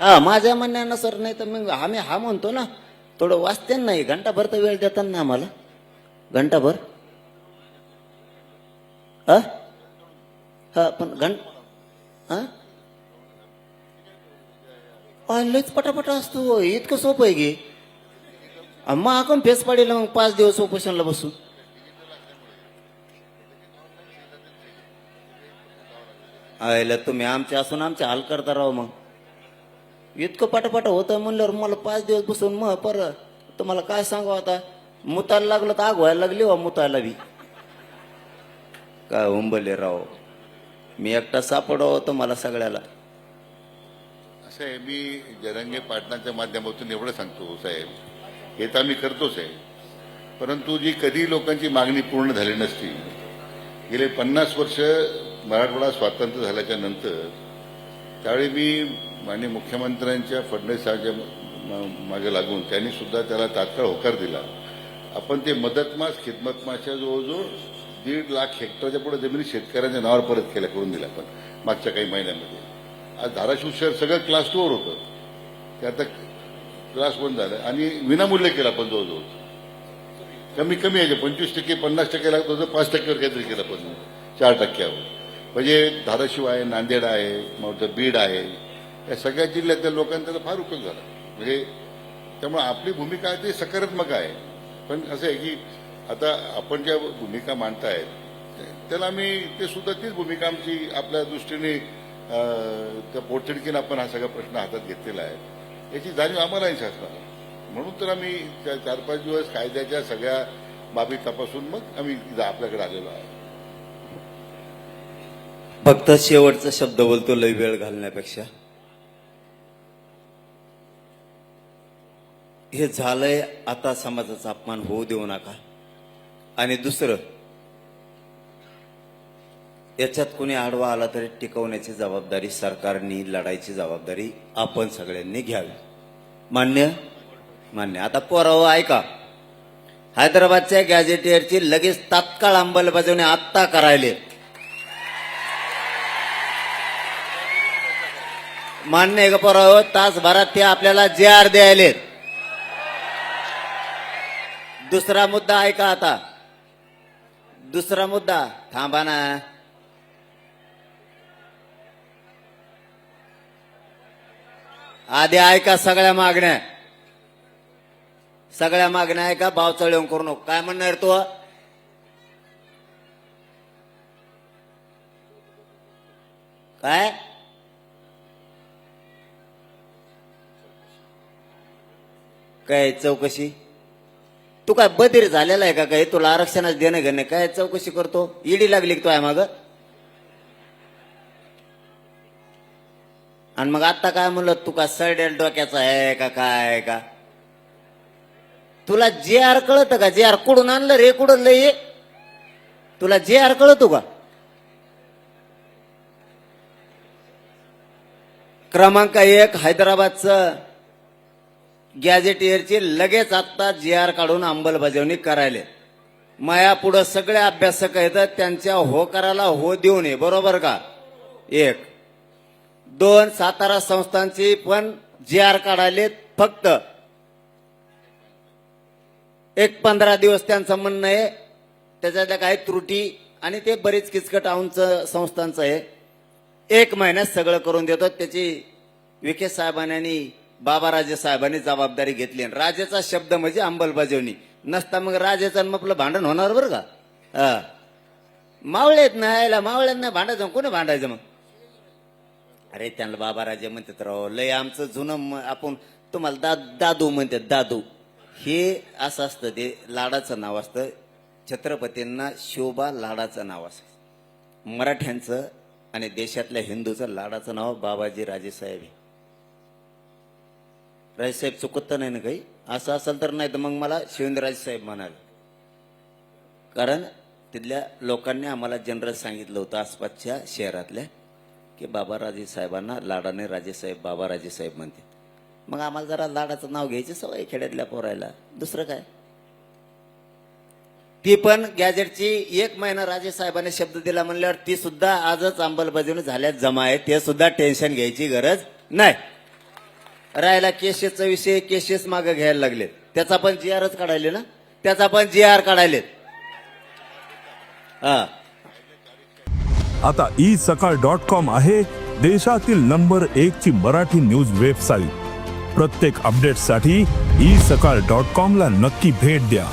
हा? माझ्या म्हणण्यानुसार नाही तर मग आम्ही हा म्हणतो ना थोडं वाचते नाही घंटाभर तर वेळ देतात ना आम्हाला. घंटाभर? हा? हा पण घंट हा? अ, पटापटा असतो इतकं सोपं आहे की. मग आपण फेस पाडील मग पाच दिवस उपोषणला बसू. आयला तुम्ही आमच्या असून आमचे हाल करता राव मग. इतकं पटापट होतं म्हणल्यावर मला पाच दिवस बसून मग पर तुम्हाला काय सांगू आता? मुतायला लागलं तर आग व्हायला लागली वा मुतायला बी. काय उंबले राव. मी एकटा सापडावं तुम्हाला मला सगळ्याला. असं आहे मी जरंगे पाटणाच्या माध्यमातून एवढं सांगतो साहेब. हे तर आम्ही करतोच आहे परंतु जी कधी लोकांची मागणी पूर्ण झाली नसती. गेले पन्नास वर्ष मराठवाडा स्वातंत्र्य झाल्याच्यानंतर त्यावेळी मी माननीय मुख्यमंत्र्यांच्या फडणवीसांच्या म- मागे लागून त्यांनी सुद्धा त्याला तात्काळ होकार दिला. आपण ते मदतमास खिदमतमासच्या जवळजवळ दीड लाख हेक्टरच्या पुढे जमिनी शेतकऱ्यांच्या नावावर परत केल्या करून दिल्या आपण मागच्या काही महिन्यामध्ये. आज धाराशिव शहर सगळं क्लास टूवर होतं. ते आता क्लास वन झालं. आणि विनामूल्य केलं आपण जवळजवळ. कमी कमी यायचे पंचवीस टक्के पन्नास टक्के लागत होतं पाच टक्क्यावर काहीतरी केलं पण चार टक्क्यावर. म्हणजे धाराशिव आहे नांदेड आहे मग बीड आहे. या सगळ्या जिल्ह्यातल्या लोकांचा फार उपयोग झाला. म्हणजे त्यामुळे आपली भूमिका आहे ती सकारात्मक आहे. पण असं आहे की आता आपण ज्या भूमिका मांडतायत त्याला आम्ही ते सुद्धा तीच भूमिका आमची आपल्या दृष्टीने त्या पोटतिडकीनं आपण हा सगळा प्रश्न हातात घेतलेला आहे. याची जाणीव आम्हालाही शासनाला. म्हणून तर आम्ही त्या चार पाच दिवस कायद्याच्या सगळ्या बाबी तपासून मग आम्ही आपल्याकडे आलेलो आहे फक्त शेवटचा शब्द बोलतो लय वेळ घालण्यापेक्षा. हे झालंय आता समाजाचा अपमान होऊ देऊ नका. आणि दुसरं याच्यात कोणी आडवा आला तरी टिकवण्याची जबाबदारी सरकारनी लढायची जबाबदारी आपण सगळ्यांनी घ्यावी. मान्य? मान्य. आता पोरावं हो, ऐका. हैदराबादच्या गॅजेटियरची लगेच तात्काळ अंमलबजावणी आत्ता करायले मान्य आहे का पोरावं तासभरात ते आपल्याला जे आर द्यायले दुसरा मुद्दा ऐका आता. दुसरा मुद्दा. थांबा ना. आधी ऐका सगळ्या मागण्या. सगळ्या मागण्या ऐका भाव येऊन करू नको. काय म्हणणार तू? काय? काय चौकशी? तू काय बधीर झालेला आहे का काय तुला आरक्षणाचं देणं घेणं काय चौकशी करतो? ईडी लागली तो आहे माग? आणि मग आता काय म्हणलं? तू का सडेल डोक्याचा आहे का काय का? तुला जे आर कळत का? जे आर कुडून आणलं रे? कुडून लय तुला जे आर कळतो का? क्रमांक एक हैदराबादचं गॅजेटियरची लगेच आत्ता जी आर काढून अंमलबजावणी करायले. माया पुढं सगळे अभ्यासक आहेत त्यांच्या होकाराला हो देऊ नये बरोबर का? एक. दोन सातारा संस्थांची पण जी आर काढायले फक्त. एक पंधरा दिवस त्यांचं म्हणणं आहे त्याच्यातल्या काही त्रुटी आणि ते बरीच किचकट आऊंचं संस्थांचं आहे. एक महिन्यात सगळं करून देतो त्याची विखे साहेबांनी बाबाराजे साहेबांनी जबाबदारी घेतली आणि राजेचा शब्द म्हणजे अंमलबजावणी नसता मग राजेचं मग आपलं भांडण होणार बरं का? हा. मावळ्यात ना मावळ्यात नाही भांडायचं कोणी भांडायचं मग? अरे त्यांना बाबाराजे म्हणतात राव लय आमचं जुनं आपण तुम्हाला दा दादू म्हणतात दादू. हे असं असतं ते लाडाचं नाव असतं. छत्रपतींना शोभा लाडाचं नाव असतं. मराठ्यांचं आणि देशातल्या हिंदूचं लाडाचं नाव बाबाजी राजेसाहेब आहे. राजेसाहेब चुकत तर नाही ना काही? असं असेल तर नाही तर मग मला शिवेंद्रराज साहेब म्हणाल. कारण तिथल्या लोकांनी आम्हाला जनरल सांगितलं होतं आसपासच्या शहरातल्या की बाबाराजे साहेबांना लाडाने राजेसाहेब बाबा साहेब म्हणते. मग आम्हाला जरा लाडाचं नाव घ्यायची सवय खेड्यातल्या पोरायला. दुसरं काय? ती पण गॅजेटची एक महिना राजे साहेबांनी शब्द दिला म्हणल्यावर ती सुद्धा आजच अंमलबजावणी झाल्यात जमा आहे. ते सुद्धा टेन्शन घ्यायची गरज नाही. राहिला केसेसचा विषय केसेस मागे घ्यायला लागले त्याचा पण जी आरच काढायले ना? त्याचा पण जी आर काढायलेत. हा. आता ई सकाळ डॉट कॉम आहे देशातील नंबर एक ची मराठी न्यूज वेबसाईट. प्रत्येक अपडेटसाठी ई सकाळ डॉट कॉम ला नक्की भेट द्या.